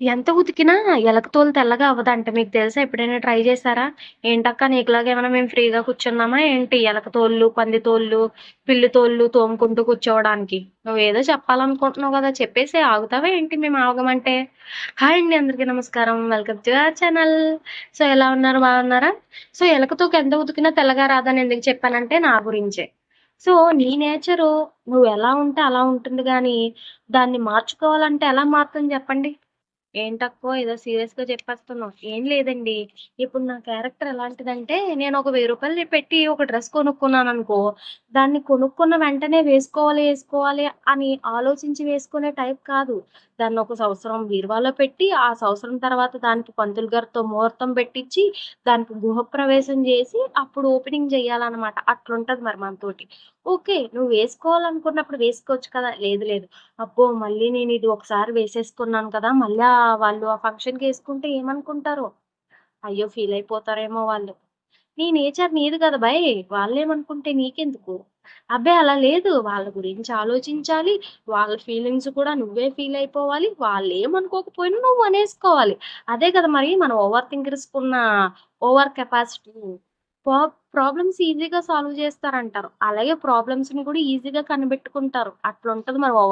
ఎంత ఉతికినా ఎలక తోలు తెల్లగా అవ్వదంట. మీకు తెలుసా? ఎప్పుడైనా ట్రై చేశారా? ఏంటక్కా నీకులాగా ఏమైనా మేము ఫ్రీగా కూర్చున్నామా ఏంటి? ఎలక పందితోళ్ళు పంది తోళ్ళు, పిల్లి తోళ్ళు తోముకుంటూ కూర్చోవడానికి. నువ్వు ఏదో చెప్పాలనుకుంటున్నావు కదా చెప్పేసి ఆగుతావా ఏంటి మేము ఆగమంటే? హాయ్ అండి అందరికీ నమస్కారం. Welcome to our channel. So, ఎలా ఉన్నారు? బాగున్నారా? సో, ఎలకతోకి ఎంత ఉతికినా తెల్లగా రాదని ఎందుకు చెప్పానంటే నా గురించే. సో, నీ నేచరు నువ్వు ఎలా ఉంటే అలా ఉంటుంది కానీ దాన్ని మార్చుకోవాలంటే ఎలా మారుతుంది చెప్పండి? ఏంటక్కో ఏదో సీరియస్‌గా చెప్పేస్తున్నావు. ఏం లేదండి. ఇప్పుడు నా క్యారెక్టర్ ఎలాంటిదంటే నేను ఒక వెయ్యి రూపాయలు పెట్టి ఒక డ్రెస్ కొనుక్కున్నాను అనుకో దాన్ని కొనుక్కున్న వెంటనే వేసుకోవాలి, వేసుకోవాలి అని ఆలోచించి వేసుకునే టైప్ కాదు. దాన్ని ఒక సంవత్సరం బీరువాలో పెట్టి, ఆ సంవత్సరం తర్వాత దానికి పంతులు గారితో ముహూర్తం పెట్టించి దానికి గృహప్రవేశం చేసి, అప్పుడు ఓపెనింగ్ చేయాలన్నమాట అట్లుంటది మరి మనతోటి. ఓకే. నువ్వు వేసుకోవాలనుకున్నప్పుడు వేసుకోవచ్చు కదా! లేదు లేదు. అబ్బో! మళ్ళీ నేను ఇది ఒకసారి వేసేసుకున్నాను కదా! మళ్ళీ వాళ్ళు ఆ ఫంక్షన్‌కి వేసుకుంటే ఏమనుకుంటారో? అయ్యో! ఫీల్ అయిపోతారేమో వాళ్ళు. నీ నేచర్ నీది కదా భయ్ వాళ్ళేమనుకుంటే నీకెందుకు? అబ్బే! అలా లేదు. వాళ్ళ గురించి ఆలోచించాలి. వాళ్ళ ఫీలింగ్స్ కూడా నువ్వే ఫీల్ అయిపోవాలి. వాళ్ళేమనుకోకపోయినా నువ్వు అనేసుకోవాలి. అదే కదా మరి మనం ఓవర్ థింకర్స్‌కున్న ఓవర్ కెపాసిటీ. ప్రాబ్లమ్స్ ఈజీగా సాల్వ్ చేస్తారంటారు. అలాగే ప్రాబ్లమ్స్‌ని కూడా ఈజీగా కనిపెట్టుకుంటారు. అట్లుంటది మరి ఓవర్